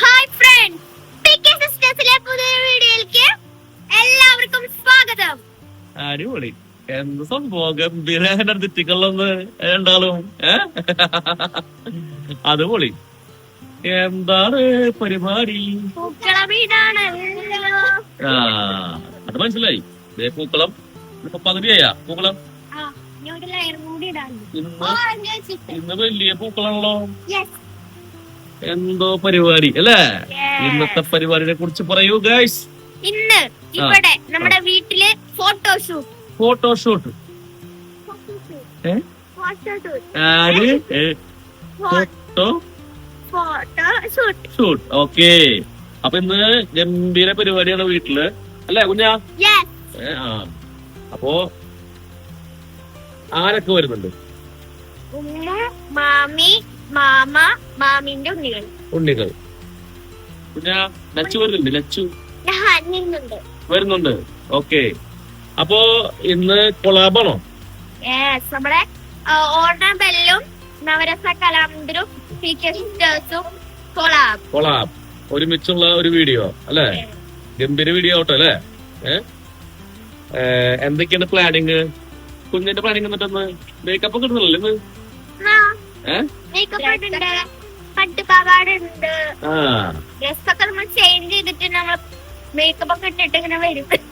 Hi front PK സിസ്റ്റേഴ്സിലെ പുതിയ വീഡിയോയിലേക്ക് എല്ലാവർക്കും സ്വാഗതം. അടിപൊളി. എന്ത് സംഭവം? ഗംഭീര എനർജറ്റിക്കുള്ളന്ന് രണ്ടാളും. അത് പൊളി എന്താണ് പരിപാടി? ആ അത് മനസ്സിലായി. പൂക്കളം. ഇപ്പൊ പകുതിയായ? പൂക്കളം? ഇന്ന്? ഇന്ന് വലിയ പൂക്കളാണല്ലോ. എന്തോ പരിപാടി അല്ലേ? ഇന്നത്തെ പരിപാടിയെ കുറിച്ച് പറയൂ ഗൈസ് ഇന്ന് ഇവിടെ നമ്മുടെ വീട്ടിൽ ഫോട്ടോഷൂട്ട് ഫോട്ടോഷൂട്ട് ആര്? ഫോട്ടോ ഷൂട്ട് ഓക്കെ അപ്പൊ ഇന്ന് ഗംഭീര പരിപാടിയാണ് വീട്ടിൽ. അല്ലെ കുഞ്ഞാ? അപ്പോ ആരൊക്കെ വരുന്നുണ്ട്? ഉമ്മ മാമി മാമ മാമിന്റെ ഉണ്ണികൾ. ഉണ്ണികൾ. കുഞ്ഞാ ലച്ചു വരുന്നുണ്ട് ലച്ചു. ഞാൻ നിന്നുണ്ട് വരുന്നുണ്ട്. ഓക്കെ. അപ്പോ ഇന്ന് കൊളാബാണോ നമ്മുടെ ഓർണ ബെല്ലും നവരസ കലാമന്ദിരും പി കെ സിസ്റ്റേഴ്സും കൊളാബ് കൊളാബ് ഒരുമിച്ചുള്ള ഒരു വീഡിയോ അല്ലെ? ഗംഭീര വീഡിയോ ആവട്ടെ അല്ലെ? എന്തൊക്കെയാണ് പ്ലാനിങ് കുഞ്ഞിന്റെ പ്ലാനിങ് എന്നിട്ടൊന്ന് മേക്കപ്പ് ഒക്കെ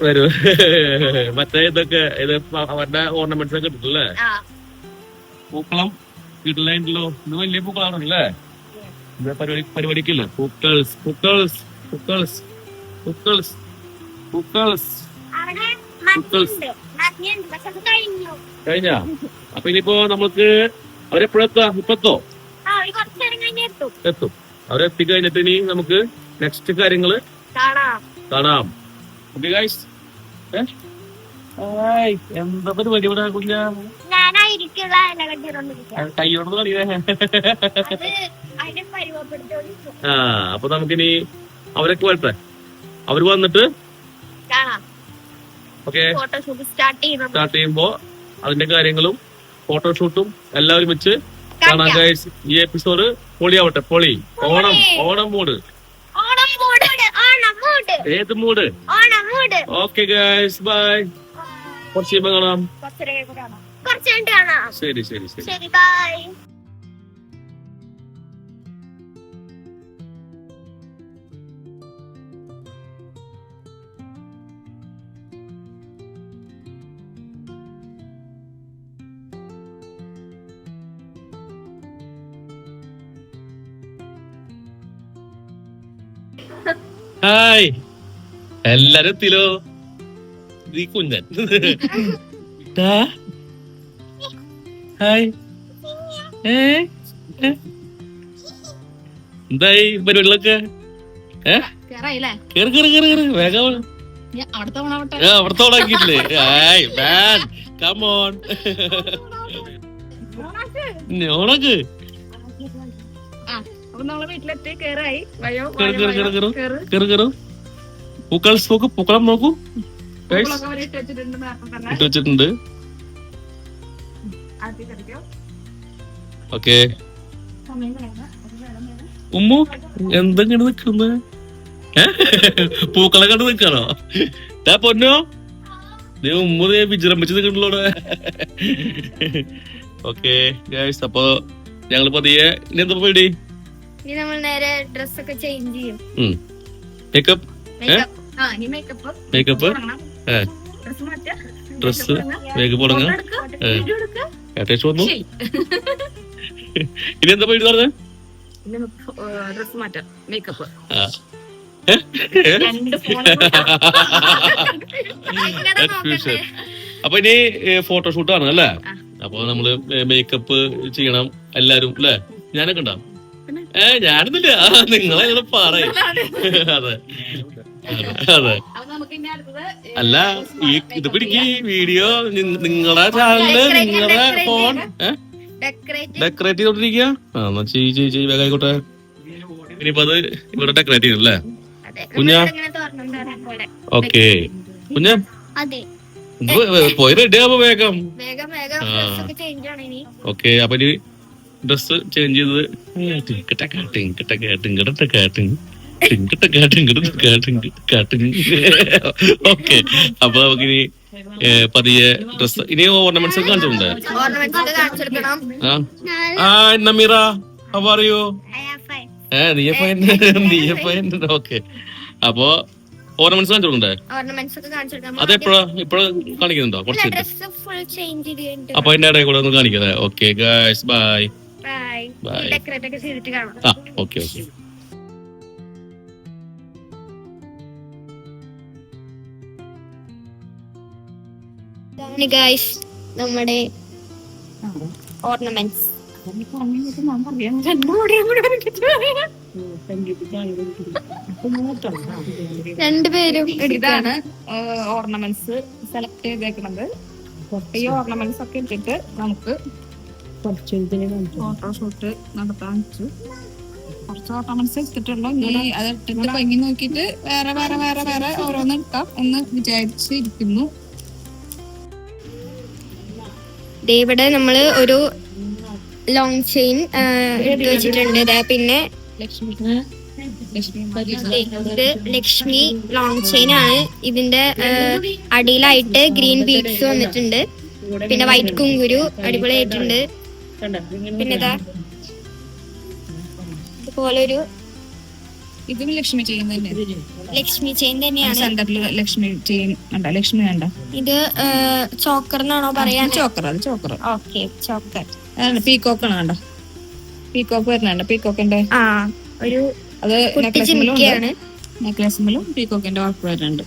വരും. മറ്റേ ഇതൊക്കെ ഇത് അവരുടെ ഓർണമെന്റ്സ് ഒക്കെ ഇട്ടിട്ടല്ലേ പൂക്കളം വീട്ടിലുണ്ടല്ലോ ഇന്ന് വലിയ പൂക്കളാണല്ലേ? പരിപാടി പരിപാടിക്കില്ല? പൂക്കൾസ് പൂക്കൾസ് പൂക്കൾസ് പൂക്കൾസ് പൂക്കൾസ് കഴിഞ്ഞു. കഴിഞ്ഞ? അപ്പൊ ഇനിയിപ്പോ നമുക്ക് അവരെപ്പോഴെത്താ ഇപ്പത്തോ എത്തും. എത്തും. അവരെത്തി കഴിഞ്ഞിട്ട് ഇനി നമുക്ക് നെക്സ്റ്റ് കാര്യങ്ങൾ കാണാം. ഓക്കെ ഗൈസ് എന്താ പരിപാടി ഇവിടെ കുഞ്ഞാ? കൈയോട് ആ അപ്പൊ നമുക്കിനി അവരൊക്കെ വരട്ടെ അവർ വന്നിട്ട് ഓക്കെ സ്റ്റാർട്ട് ചെയ്യുമ്പോ അതിന്റെ കാര്യങ്ങളും ഫോട്ടോഷൂട്ടും എല്ലാവരും ഒരുമിച്ച് കാണാൻ കാണിക്കാം. ഈ എപ്പിസോഡ് പൊളിയാവട്ടെ പൊളി. ഓണം ഓണം മൂട് ഏത് മൂട് ഓക്കെ ഗൈസ് ബൈ കുറച്ച് കഴിയുമ്പോ കാണാം. ശരി ശരി ശരി. Bye hi. എല്ലാരും എത്തിലോ നീ കുഞ്ഞൻ. ഹായ്. ഏ? എന്തായി പരിപാടികളൊക്കെ? കേറായില്ലേ? കേറി കേറി കേറി കേറി. വേഗം വാ. ഞാൻ അടുത്ത തവണ ആവട്ടെ ഏ, അവിടുത്തെ ഉണക്കിയിട്ടില്ലേ ഹായ് മാൻ കമോൺ ഓണക്ക് ആ അപ്പൊ നമ്മളെ വീട്ടിലെത്തി കേറായി. വയോ പൂക്കൾ നോക്കൂ പൂക്കളം നോക്കൂ. ഇട്ട് വെച്ചിട്ടുണ്ട് ഓക്കെ. ഉമ്മു എന്തെങ്കിലും നിക്കുന്നത് പൂക്കളെ കണ്ട് നിക്കാണോ ഏ പൊന്നോ. നീ ഉമ്മു നീ വിജൃംഭിച്ച് നിക്കണല്ലോ ഓക്കെ അപ്പൊ ഞങ്ങൾ പതിയെ ഇനി എന്താ പേടി ഇനി നമ്മൾ നേരെ ഡ്രസ്സൊക്കെ ചേഞ്ച് ചെയ്യും. Makeup makeup. ഡ്രസ് മേക്കപ്പ് തുടങ്ങാം വന്നു. ഇനി എന്താ പേടി പറഞ്ഞത് ഡ്രസ് മാറ്റാം. മേക്കപ്പ്. അപ്പൊ ഇനി ഫോട്ടോഷൂട്ട് ആണ് അല്ലേ. അപ്പൊ നമ്മൾ മേക്കപ്പ് ചെയ്യണം എല്ലാരും അല്ലേ? ഞാനൊക്കെ ഉണ്ടാവും? ഏ ഞാനൊന്നുമില്ല നിങ്ങളെ പറയും. അതെ. അതെ. അല്ല ഈ ഇത് പിടിക്ക്. വീഡിയോ നിങ്ങളെ Decorate, നിങ്ങളെ ഫോൺ ഡെക്കറേറ്റ് ചെയ്തോണ്ടിരിക്കുക ആ എന്നാ വേഗം ആയിക്കോട്ടെ. ഇനിയിപ്പോ അത് ഇവിടെ ഡെക്കറേറ്റ് ചെയ്യും അല്ലേ? കുഞ്ഞാ? ഓക്കെ. കുഞ്ഞ? പോയി റെഡി ആവുമ്പോ വേഗം. ഓക്കെ അപ്പൊ ഇനി ഡ്രസ് ചേഞ്ച് ചെയ്തത്. ടിങ്കിട്ട് കാട്ടിങ്കിട്ട് ഓക്കെ അപ്പൊ നമുക്ക് ഇനി പതിയെ ഡ്രസ് ഇനി ഓർണമെന്റ്സ് ഒക്കെ കാണിച്ചിട്ടുണ്ട്? ആ. നമീറ ഫൈൻ ഫൈൻ ഓക്കെ അപ്പൊ ഓർണമെന്റ്സ് കാണിച്ചിട്ടുണ്ട്? അത് എപ്പോഴാ ഇപ്പോഴും കാണിക്കുന്നുണ്ടോ? കുറച്ച് അപ്പൊ അതിന്റെ ഇടയിൽ കൂടെ ഒന്ന് കാണിക്കുന്നത് ഓക്കെ ഗായ്സ് ബൈ ആ ഓക്കെ ഓക്കെ നമ്മുടെ ഓർണമെന്റ്സ് രണ്ടുപേരും ഇതാണ് ഓർണമെന്റ്സ് സെലക്ട് ചെയ്തേക്കുന്നത്. ഈ ഓർണമെന്റ്സ് ഒക്കെ ഇട്ടിട്ട് നമുക്ക് ഫോട്ടോഷൂട്ട് നടത്താൻ വെച്ചു കുറച്ച് ഫോട്ടോ മനസ്സിലെടുത്തിട്ടുള്ളൂ ഇനി അത് ഇട്ടിട്ട് ഭംഗി നോക്കിയിട്ട് വേറെ വേറെ വേറെ വേറെ ഓരോന്ന് എടുക്കാം എന്ന് വിചാരിച്ചിരിക്കുന്നു. ദേ ഇവിടെ നമ്മൾ ഒരു ലോങ് ചെയിൻ എടുത്തു വെച്ചിട്ടുണ്ട്. ദേ പിന്നെ ഇത് ലക്ഷ്മി ലോങ് ചെയിൻ ആണ്. ഇതിന്റെ അടിയിലായിട്ട് ഗ്രീൻ ബീഡ്സ് വന്നിട്ടുണ്ട്. പിന്നെ വൈറ്റ് കുങ്കുരു അടിപൊളിയായിട്ടുണ്ട്. പിന്നെ ഇതാ. ഇതുപോലെ ഒരു ഇതും ലക്ഷ്മി ചെയിൻ തന്നെ. ലക്ഷ്മി ചെയിൻ തന്നെയാണ്. സെന്ററിൽ ലക്ഷ്മി ചെയിൻ വേണ്ട ലക്ഷ്മി വേണ്ട ഇത് ചോക്കർ എന്നാണോ പറയാ ചോക്കർ അത് ചോക്കർ ഓക്കെ ചോക്കർ. അതാണ് പീക്കോക്കാണ് വേണ്ട പീക്കോക്ക് വരുന്നുണ്ട്. പീക്കോക്കിന്റെ ഒരു അത് ചിമിക്കിയാണ് നെക്ലസിലും പീക്കോക്കിന്റെ വർക്ക് വരുന്നുണ്ട്.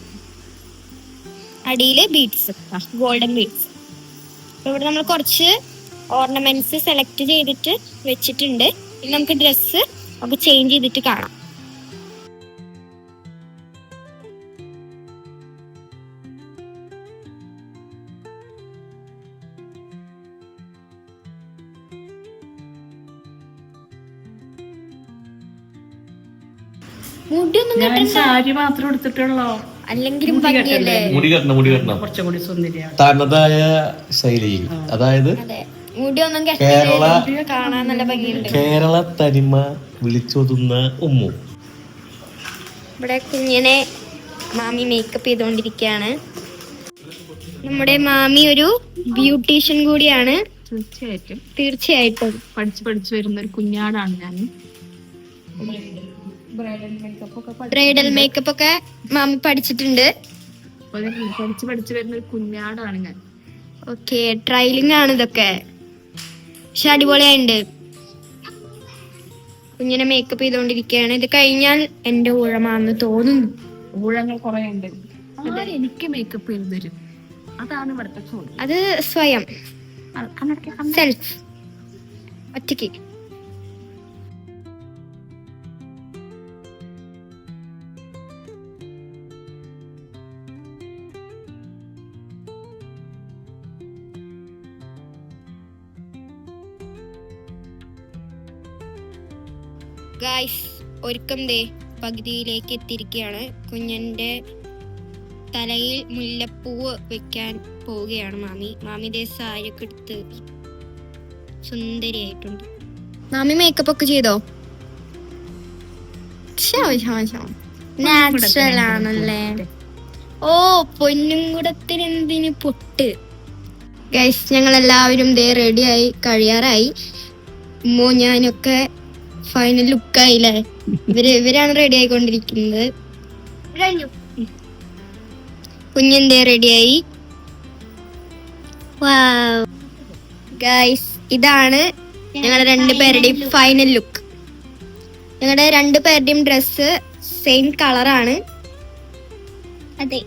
അടിയിൽ ബീഡ്സ് ഗോൾഡൻ ബീഡ്സ് ഇവിടെ നമ്മൾ കുറച്ച് ഓർണമെന്റ്സ് സെലക്ട് ചെയ്തിട്ട് വെച്ചിട്ടുണ്ട്. ഇനി നമുക്ക് ഡ്രസ്സ് നമുക്ക് ചേഞ്ച് ചെയ്തിട്ട് കാണാം. മുടിയൊന്നും ഞാൻ കെട്ടണ്ട. സാരി മാത്രം എടുത്തിട്ടുള്ളോ? അല്ലെങ്കിലും മുടി ഭംഗിയല്ലേ? കെട്ടണ്ടേ? മുടി കെട്ടണം മുടി കെട്ടണം. കുറച്ചും കൂടി സുന്ദരിയാണ്. തനതായ ശൈലിയിൽ. അതായത് അതെ. മുടിയൊന്നും കേരള കെട്ടില്ല കാണാൻ നല്ല ഭംഗിയുണ്ട്. കേരള തനിമ വിളിച്ചൊതുന്ന ഉമ്മു. ഇവിടെ കുഞ്ഞിനെ മാമി മേക്കപ്പ് ചെയ്തുകൊണ്ടിരിക്കുകയാണ്. നമ്മുടെ മാമി ഒരു ബ്യൂട്ടീഷ്യൻ കൂടിയാണ്. തീർച്ചയായിട്ടും. തീർച്ചയായിട്ടും. പഠിച്ചു പഠിച്ചു വരുന്ന ഒരു കുഞ്ഞാടാണ് ഞാൻ ബ്രൈഡൽ മേക്കപ്പ് ഒക്കെ മാമി പഠിച്ചിട്ടുണ്ട്. പഠിച്ചു പഠിച്ചു വരുന്ന ഒരു കുഞ്ഞാടാണ് ഞാൻ. ഓക്കെ ട്രയലിംഗ് ആണ് ഇതൊക്കെ. പക്ഷെ അടിപൊളിയായിട്ടുണ്ട് കുഞ്ഞിനെ മേക്കപ്പ് ചെയ്തുകൊണ്ടിരിക്കുകയാണ് ഇത് കഴിഞ്ഞാൽ എന്റെ ഊഴമാന്ന് തോന്നുന്നു. ഊഴങ്ങൾ കുറെ ഉണ്ട് എനിക്ക് മേക്കപ്പ് ചെയ്ത് തരും. അതാണ് ഇവിടുത്തെ അത് സ്വയം. സെൽഫ് ഒറ്റയ്ക്ക്. ഗായ്സ് ഒരുക്കം ദേ പകുതിയിലേക്ക് എത്തിയിരിക്കുകയാണ്. കുഞ്ഞന്റെ തലയിൽ മുല്ലപ്പൂവ് വെക്കാൻ പോവുകയാണ് മാമി. മാമി ദേ സാരിയൊക്കെ എടുത്ത് സുന്ദരിയായിട്ടുണ്ട്. മാമി മേക്കപ്പ് ഒക്കെ ചെയ്തോ? നാച്ചുറൽ ആണല്ലേ? ഓ പൊന്നുംകുടത്തിന് എന്തിന് പൊട്ട്? ഗൈസ് ഞങ്ങൾ എല്ലാവരും ദേ റെഡിയായി കഴിയാറായി. ഉമ്മോ ഞാനൊക്കെ ഫൈനൽ ലുക്ക് ആയില്ലേ? ഇവർ ഇവരാണ് റെഡി ആയിക്കൊണ്ടിരിക്കുന്നത്. കുഞ്ഞെന്തേ റെഡിയായി ഗൈസ് ഇതാണ് ഞങ്ങളുടെ രണ്ടുപേരുടെയും ഫൈനൽ ലുക്ക് ഞങ്ങളുടെ രണ്ടുപേരുടെയും ഡ്രസ്സ് സെയിം കളറാണ് അതെ.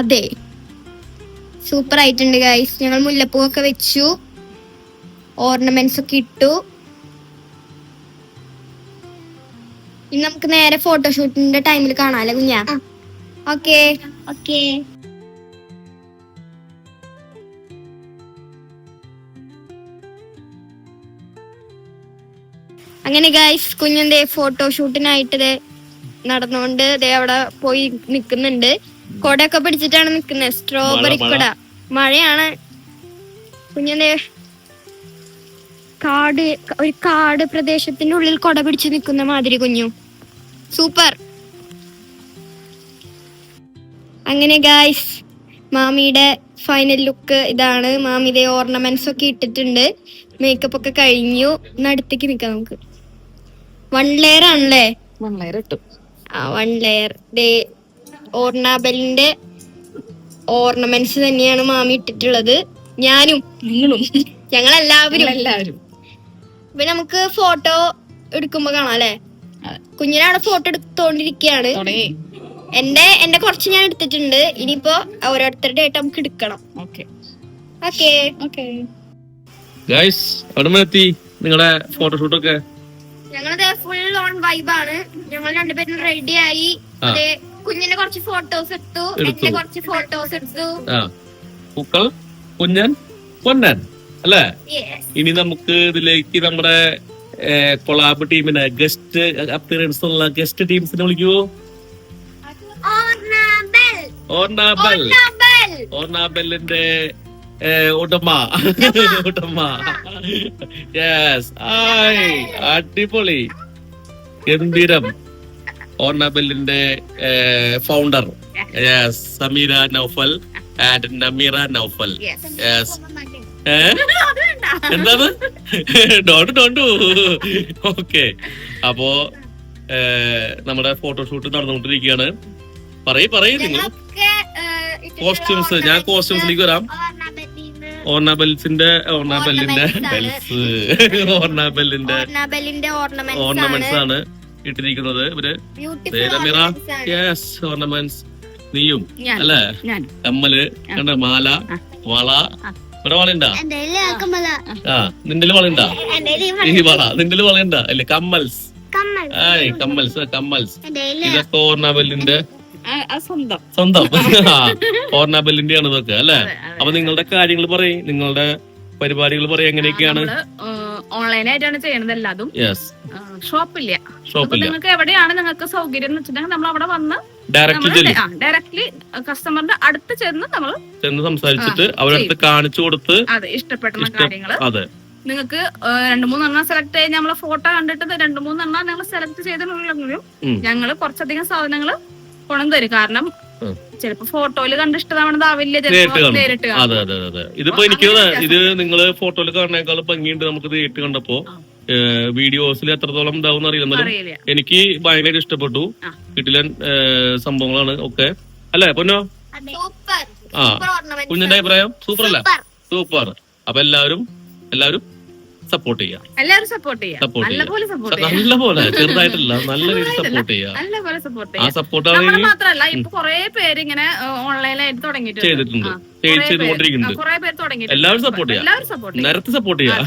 അതെ. സൂപ്പർ ആയിട്ടുണ്ട് ഗൈസ് ഞങ്ങൾ മുല്ലപ്പൂ ഒക്കെ വെച്ചു. ഓർണമെന്റ്സ് ഒക്കെ ഇട്ടു. ഇനി നമുക്ക് നേരെ ഫോട്ടോഷൂട്ടിന്റെ ടൈമിൽ കാണാല്ലേ കുഞ്ഞാ? ഓക്കെ. ഓക്കെ. അങ്ങനെ ഗൈസ് കുഞ്ഞിന്റെ ഫോട്ടോഷൂട്ടിനായിട്ട് ദേ നടന്നുകൊണ്ട് ദേ അവിടെ പോയി നിക്കുന്നുണ്ട്. കൊടയൊക്കെ പിടിച്ചിട്ടാണ് നിക്കുന്നത് സ്ട്രോബെറി. കൊട. മഴയാണ്. കുഞ്ഞെന്തേ കാട് ഒരു കാട് പ്രദേശത്തിന്റെ ഉള്ളിൽ കൊട പിടിച്ചു നിൽക്കുന്ന മാതിരി കുഞ്ഞു. സൂപ്പർ. അങ്ങനെ ഗായ്സ് മാമിയുടെ ഫൈനൽ ലുക്ക് ഇതാണ്. മാമിയുടെ ഓർണമെന്റ്സ് ഒക്കെ ഇട്ടിട്ടുണ്ട്. മേക്കപ്പ് ഒക്കെ കഴിഞ്ഞു. നടുത്തേക്ക് നിൽക്കാം നമുക്ക്. വൺ ലെയർ ആണല്ലേ? വൺ ലെയർ ഇട്ടു. ആ വൺ ലെയർ ദേ ഓർണാബലിന്റെ ഓർണമെന്റ്സ് തന്നെയാണ് മാമി ഇട്ടിട്ടുള്ളത്. ഞാനും നിങ്ങളും. ഞങ്ങൾ എല്ലാവരും എല്ലാവരും ഇപ്പൊ നമുക്ക് ഫോട്ടോ എടുക്കുമ്പോ കാണാം അല്ലെ? കുഞ്ഞിനാണ് കുഞ്ഞിനവിടെ ഫോട്ടോ എടുത്തോണ്ടിരിക്കയാണ്. തുടങ്ങി. എന്റെ എന്റെ കുറച്ച് ഞാൻ എടുത്തിട്ടുണ്ട്. ഇനിയിപ്പോ ഓരോരുത്തരുടെ ആയിട്ട് നമുക്ക് എടുക്കണം. ഓക്കെ. ഓക്കേ. ഓക്കെ. ഗൈസ് എത്തി. നിങ്ങളുടെ ഫോട്ടോഷൂട്ടൊക്കെ ഞങ്ങളത് ഫുൾ ഓൺ വൈബാണ് ഞങ്ങൾ രണ്ടുപേരും റെഡി ആയി. കുഞ്ഞിന്റെ കുറച്ച് ഫോട്ടോസ് എടുത്തു. എന്റെ കുറച്ച് ഫോട്ടോസ് എടുത്തു. കുഞ്ഞൻ പൊന്നൻ. അല്ലേ? ഇനി നമുക്ക് ഇതിലേക്ക് നമ്മുടെ കൊളാബ് ടീമിനെ ഗസ്റ്റ് അപ്പിയറൻസ് ഉള്ള ഗസ്റ്റ് ടീംസിനെ വിളിക്കൂ. ഓർണാബൽ ഓർണാബലിന്റെ ഓർണാബെല്ലിന്റെ ഉടമ. ഉടമ. യെസ് ആയ് അടിപൊളി. ഗംഭീരം ഓർണാബെല്ലിന്റെ founder yes Sameera Naufal and Nameera Naufal yes എന്താണ്? Don't don't. ഓക്കെ. അപ്പോ നമ്മുടെ ഫോട്ടോഷൂട്ട് നടന്നുകൊണ്ടിരിക്കുകയാണ്. പറയ് പറയ് നിങ്ങൾ കോസ്റ്റ്യൂംസ് ഞാൻ കോസ്റ്റ്യൂംസിലേക്ക് വരാം. ഓർണാബെൽസിന്റെ ഓർണാബെല്ലിന്റെ ബെൽസ് ഓർണാബെല്ലിന്റെ ഓർണമെന്റ്സ് ആണ് ഇട്ടിരിക്കുന്നത്. ഇവർ വേദമിറ യെസ് ഓർണമെന്റ്സ് നീയും അല്ലേ? കമ്മൽ മാല വള ഇവിടെ വളയുണ്ടാ? ആ നിന്റെ വളയുണ്ടാ? ഈ വള. നിന്റെ വളയുണ്ടാ? അല്ലെ കമ്മൽസ്. ആയ് കമ്മൽസ് കമ്മൽസ്. ഇതൊക്കെ ഓർണാബെല്ലിന്റെ സ്വന്തം. ഓർണാബെല്ലിന്റെ ആണ് ഇതൊക്കെ അല്ലെ? അപ്പൊ നിങ്ങളുടെ കാര്യങ്ങൾ പറയും. നിങ്ങളുടെ പരിപാടികൾ പറയും എങ്ങനെയൊക്കെയാണ്? ഓൺലൈനായിട്ടാണ് ചെയ്യണത് എല്ലാതും. ഷോപ്പില്ല. ഷോപ്പില്ല. നിങ്ങൾക്ക് എവിടെയാണ് നിങ്ങൾക്ക് സൗകര്യം എന്ന് വെച്ചിട്ടുണ്ടെങ്കിൽ നമ്മൾ അവിടെ വന്ന് ഡയറക്റ്റ് ചെല്ലും ഡയറക്ട്ലി കസ്റ്റമറിന്റെ അടുത്ത് ചെന്ന് നമ്മൾ ചെന്ന് സംസാരിച്ചിട്ട് അവരടുത്ത് കാണിച്ചു കൊടുത്ത് അതെ ഇഷ്ടപ്പെടുന്ന ഇഷ്ടം- കാര്യങ്ങൾ. അതെ. നിങ്ങൾക്ക് രണ്ട് മൂന്നെണ്ണം സെലക്ട് ചെയ്ത് നമ്മളെ ഫോട്ടോ കണ്ടിട്ട് രണ്ടു മൂന്നെണ്ണം നിങ്ങൾ സെലക്ട് ചെയ്തിട്ടുണ്ടെങ്കിലും. ഞങ്ങൾ കുറച്ചധികം സാധനങ്ങൾ കൊണ്ടു തരും. കാരണം ചിലപ്പോ ഫോട്ടോയിൽ കണ്ട് ഇഷ്ടമാവണതാവില്ല നേരിട്ട്. അതെ അതെ അതെ ഇതിപ്പോ എനിക്ക് ഇത് നിങ്ങൾ ഫോട്ടോയിൽ കാണുന്നേക്കാളും ഭംഗിയുണ്ട് നമുക്ക് നേരിട്ട് കണ്ടപ്പോ. വീഡിയോസിൽ എത്രത്തോളം ഉണ്ടാവും അറിയില്ല. എന്നാലും എനിക്ക് ഭയങ്കരമായിട്ട് ഇഷ്ടപ്പെട്ടു. കിട്ടിലൻ വീട്ടിലെ സംഭവങ്ങളാണ് ഒക്കെ. അല്ലേ പൊന്നോ? സൂപ്പർ. ആ. കുഞ്ഞിന്റെ അഭിപ്രായം? സൂപ്പർ അല്ല സൂപ്പർ. സൂപ്പർ. അപ്പൊ എല്ലാവരും എല്ലാവരും സപ്പോർട്ട് ചെയ്യാം. എല്ലാവരും സപ്പോർട്ട് ചെയ്യാം. സപ്പോർട്ട് ചെയ്യാം. നല്ല പോലെ ചെറുതായിട്ടല്ല നല്ല രീതിയിൽ സപ്പോർട്ട് ചെയ്യാം. ആ സപ്പോർട്ട് മാത്രല്ല ഇപ്പൊ കൊറേ പേര് ഇങ്ങനെ ഓൺലൈനായിട്ട് തുടങ്ങിയിട്ടുണ്ട്. ചെയ്തിട്ടുണ്ട്. ചെയ്തുകൊണ്ടിരിക്കുന്നുണ്ട്. എല്ലാവരും സപ്പോർട്ട് ചെയ്യാം. നേരത്തെ സപ്പോർട്ട് ചെയ്യാം.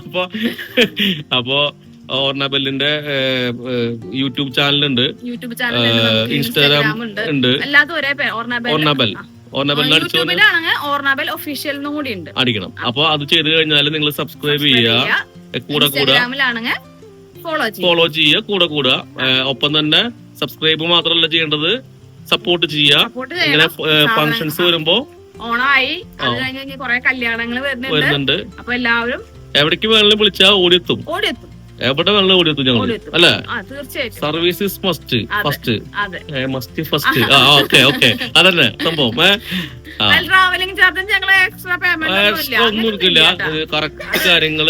അപ്പൊ അപ്പൊ ഓർണബെല്ലിന്റെ യൂട്യൂബ് ചാനലുണ്ട്. യൂട്യൂബ് ചാനൽ ഇൻസ്റ്റാഗ്രാം ഉണ്ട്. ഓർണാബെൽ ഓർണബെൽ യൂട്യൂബിലാണെങ്കിൽ ഒഫീഷ്യൽ എന്നും കൂടി ഉണ്ട്. അടിക്കണം. അപ്പൊ അത് ചെയ്ത് കഴിഞ്ഞാൽ നിങ്ങൾ സബ്സ്ക്രൈബ് ചെയ്യുക കൂടെ കൂടെ. ഫോളോ ചെയ്യും. ഫോളോ ചെയ്യുക കൂടെ കൂടെ. ഒപ്പം തന്നെ സബ്സ്ക്രൈബ് മാത്രമല്ല ചെയ്യേണ്ടത് സപ്പോർട്ട് ചെയ്യുക ഇങ്ങനെ ഫങ്ഷൻസ് വരുമ്പോ ഓണമായി അത്. കഴിഞ്ഞ് കുറെ കല്യാണങ്ങൾ വരുന്നുണ്ട്. അപ്പൊ എല്ലാവരും എവിടേക്ക് വേണമെങ്കിലും വിളിച്ചാൽ ഓടിയെത്തും. ഓടിയെത്തും. എവിടെ വെള്ളം ഓടിയെത്തും ഞങ്ങൾ അല്ലെ അല്ലേ? ആ തീർച്ചയായിട്ടും. Service is must first must first ആ ഓക്കെ ഓക്കെ. അതന്നെ സംഭവം ട്രാവലിംഗ് ചാർജും എക്സ്ട്രാ പേയ്മെന്റ് ഒന്നും എടുക്കില്ല കറക്റ്റ് കാര്യങ്ങൾ.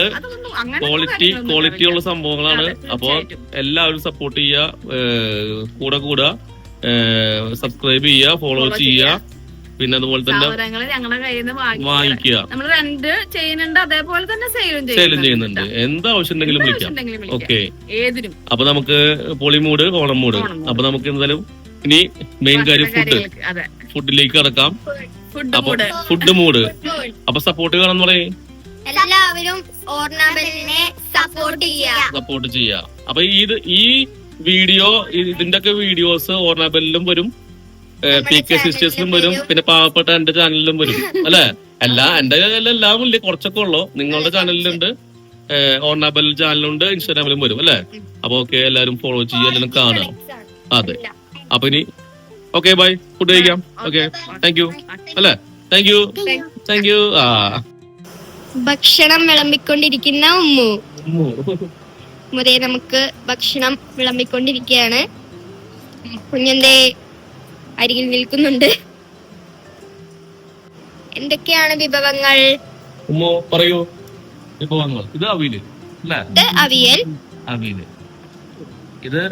ക്വാളിറ്റി ക്വാളിറ്റി ഉള്ള സംഭവങ്ങളാണ്. അപ്പൊ എല്ലാവരും സപ്പോർട്ട് ചെയ്യുക കൂടെ കൂടെ സബ്സ്ക്രൈബ് ചെയ്യുക ഫോളോ ചെയ്യുക. പിന്നെ അതുപോലെ തന്നെ സാധനങ്ങൾ ഞങ്ങളുടെ കയ്യിൽ നിന്ന് വാങ്ങി വാങ്ങിക്കുക. നമ്മൾ രണ്ട് ചെയ്യുന്നുണ്ട് അതേപോലെ തന്നെ സെയിലും സെയിലും ചെയ്യുന്നുണ്ട് എന്ത് ആവശ്യം ഉണ്ടെങ്കിലും വിളിക്കാം. ഓക്കെ ഏതിനും. അപ്പൊ നമുക്ക് പൊളിമൂട് ഓണം മൂട്. ഓണം മൂട്. അപ്പൊ നമുക്ക് എന്തായാലും ഇനി മെയിൻ കാര്യം ഫുഡ് അതെ. ഫുഡിലേക്ക് കടക്കാം. ഫുഡ് അപ്പൊ ഫുഡ് മൂട്. അപ്പൊ സപ്പോർട്ട് കാണാൻ പറയും. എല്ലാവരും സപ്പോർട്ട് ചെയ്യുക സപ്പോർട്ട് ചെയ്യുക അപ്പൊ ഈ ഇത് ഈ വീഡിയോ ഇതിന്റെ ഒക്കെ വീഡിയോസ് ഓർണാബലിലും വരും. പി കെ സിസ്റ്റേഴ്സിലും വരും പിന്നെ പാവപ്പെട്ട എന്റെ ചാനലിലും വരും അല്ലെ? എല്ലാ എന്റെ എല്ലാം ഇല്ല കുറച്ചൊക്കെ ഉള്ളു. നിങ്ങളുടെ ചാനലിലുണ്ട് ഓർണാബൽ ചാനലുണ്ട് ഇൻസ്റ്റാഗ്രാമിലും വരും അല്ലെ? അപ്പൊ ഓക്കെ എല്ലാരും ഫോളോ ചെയ്യുക എല്ലാവരും കാണാം അതെ. അപ്പൊ ഇനി ഓക്കെ ബൈ ഫുഡ് കഴിക്കാം. ഓക്കെ താങ്ക് യു അല്ലെ? താങ്ക് യു താങ്ക് യു ആ. ഭക്ഷണം വിളമ്പിക്കൊണ്ടിരിക്കുന്ന ഉമ്മു. മുതേ നമുക്ക് ഭക്ഷണം വിളമ്പിക്കൊണ്ടിരിക്കുകയാണ്. കുഞ്ഞന്റെ അരികിൽ നിൽക്കുന്നുണ്ട്. എന്തൊക്കെയാണ് വിഭവങ്ങൾ? ഉമ്മോ പറയൂ. വിഭവങ്ങൾ. ഇത് അവിയൽ അല്ലേ? ഇത് അവിയൽ. അവിയൽ ഇത്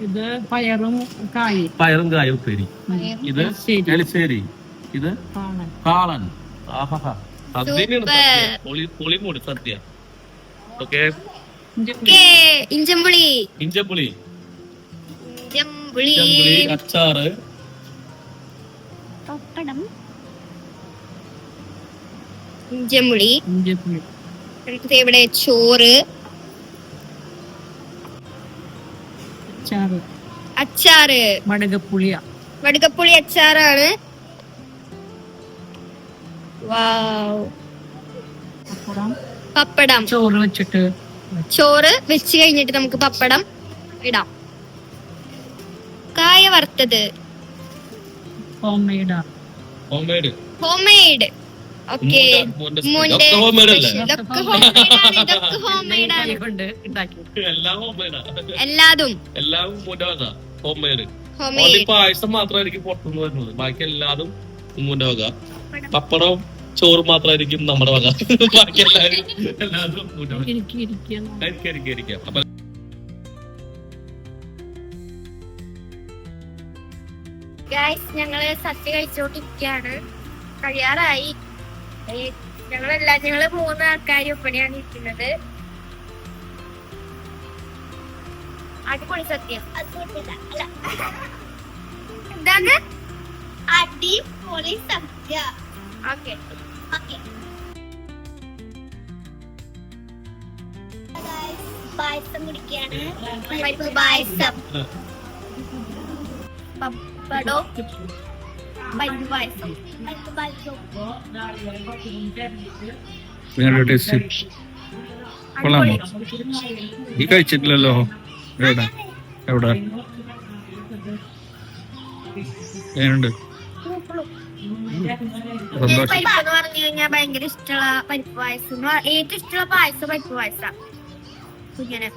ഇത്. പയറും കായും. പയറും കായും ഉപ്പേരി. ഇത് ശരി എലിശ്ശേരി. ഇത്. കാളൻ. സദ്യ. പൊളി പൊളി മൂടി സദ്യ. ഓക്കെ. ഓക്കേ, ഇഞ്ചമ്പുളി ഇഞ്ചമ്പുളി ഇഞ്ചപ്പുളി അച്ചാറ്. പപ്പടം. ഇഞ്ചമ്പുളി നമുക്ക് ഇവിടെ ചോറ്. ചാറ് അച്ചാറ്. മടകപ്പുളിയ മടകപ്പുളി അച്ചാറാണ്. പപ്പടം. ചോറ് വെച്ചിട്ട്. ചോറ് വെച്ച് കഴിഞ്ഞിട്ട് നമുക്ക് പപ്പടം ഇടാം. കായ വറുത്തത്? ഹോംമെയ്ഡ് ഓക്കെ എല്ലാതും. പായസം മാത്രമായിരിക്കും പുറത്തുനിന്ന് വരുന്നത്. ബാക്കി എല്ലാതും ഉമ്മുന്റെ വക. പപ്പടം ചോറ് മാത്രമായിരിക്കും നമ്മുടെ വക. ബാക്കി എല്ലാവരും. അപ്പൊ ഗൈസ് ഞങ്ങൾ സദ്യ കഴിച്ചോണ്ടിരിക്കാണ് കഴിയാറായി. ഞങ്ങളല്ല ഞങ്ങൾ മൂന്ന് ആൾക്കാരും ഒപ്പനെയാണ് ഇരിക്കുന്നത്. അടിപൊളി സദ്യ. എന്താണ്? അടിപൊളി സദ്യ. ഓക്കെ. പായസം കുടിക്കാണ് പായസം. പപ്പടോ പരിപ്പ് പായസം പരിപ്പ് പായസം നിങ്ങളുടെ ടേസ്റ്റ്. കൊള്ളാമോ? ഈ കഴിച്ചിട്ടില്ലല്ലോ? എവിടെ? എവിടെ? ഏനുണ്ട് സന്തോഷം. ഭയങ്കര ഇഷ്ടമുള്ള പരിപ്പ് പായസം ഏറ്റവും ഇഷ്ടമുള്ള പായസം പരിപ്പ് പായസം. ഇങ്ങനെ.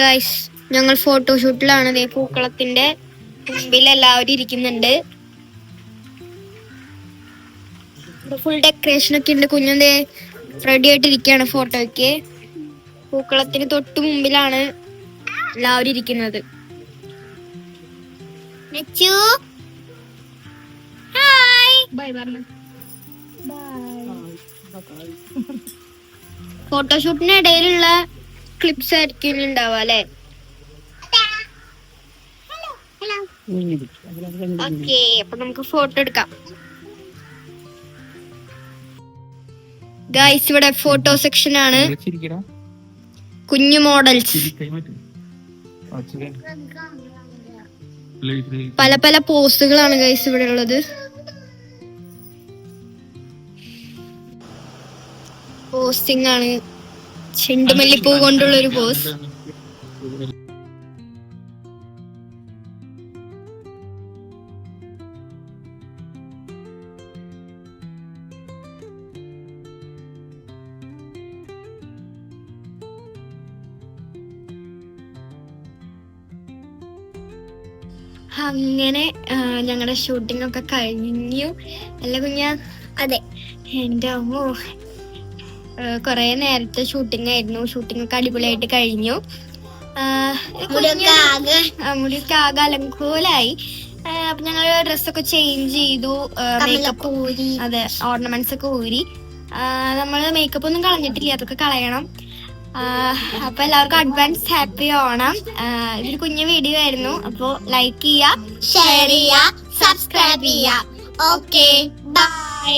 ഗൈസ് ഞങ്ങൾ ഫോട്ടോഷൂട്ടിലാണ്. ദേ പൂക്കളത്തിന്റെ മുമ്പിൽ എല്ലാവരും ഇരിക്കുന്നുണ്ട്. ഫുൾ ഡെക്കറേഷൻ ഒക്കെ ഉണ്ട്. കുഞ്ഞുന്തേ റെഡി ആയിട്ട് ഇരിക്കുകയാണ് ഫോട്ടോയ്ക്ക് പൂക്കളത്തിന് തൊട്ട് മുമ്പിലാണ് എല്ലാവരും ഇരിക്കുന്നത്. ഫോട്ടോഷൂട്ടിന് ഇടയിലുള്ള ക്ലിപ്സ് ആയിരിക്കും ഇനി ഉണ്ടാവുക അല്ലെ? ഓക്കെ അപ്പൊ നമുക്ക് ഫോട്ടോ എടുക്കാം. ഗൈസ് ഇവിടെ ഫോട്ടോ സെക്ഷൻ ആണ്. കുഞ്ഞു മോഡൽസ്. പല പല പോസ്റ്റുകളാണ് ഗൈസ് ഇവിടെ ഉള്ളത്. പോസ്റ്റിംഗ് ആണ്. ചെണ്ടുമല്ലിപ്പൂ കൊണ്ടുള്ള ഒരു പോസ്. അങ്ങനെ ഞങ്ങളുടെ ഷൂട്ടിംഗ് ഒക്കെ കഴിഞ്ഞു. അല്ല കുഞ്ഞ? അതെ. എന്റെ അമ്മോ. കൊറേ നേരത്തെ ഷൂട്ടിംഗ് ആയിരുന്നു ഷൂട്ടിംഗ് ഒക്കെ അടിപൊളിയായിട്ട് കഴിഞ്ഞു മുടിയൊക്കെ ആകെ? അലങ്കോലായി. അപ്പൊ ഞങ്ങൾ ഡ്രസ്സൊക്കെ ചേഞ്ച് ചെയ്തു. മേക്കപ്പ് ഊരി. അതെ ഓർണമെന്റ്സ് ഒക്കെ ഊരി. നമ്മൾ നമ്മൾ മേക്കപ്പ് ഒന്നും കളഞ്ഞിട്ടില്ല. അതൊക്കെ കളയണം. അപ്പൊ എല്ലാവർക്കും അഡ്വാൻസ് ഹാപ്പി ഓണം. ഇതൊരു കുഞ്ഞു വീഡിയോ ആയിരുന്നു. അപ്പൊ ലൈക്ക് ചെയ്യുക ഷെയർ ചെയ്യുക സബ്സ്ക്രൈബ് ചെയ്യുക. Okay bye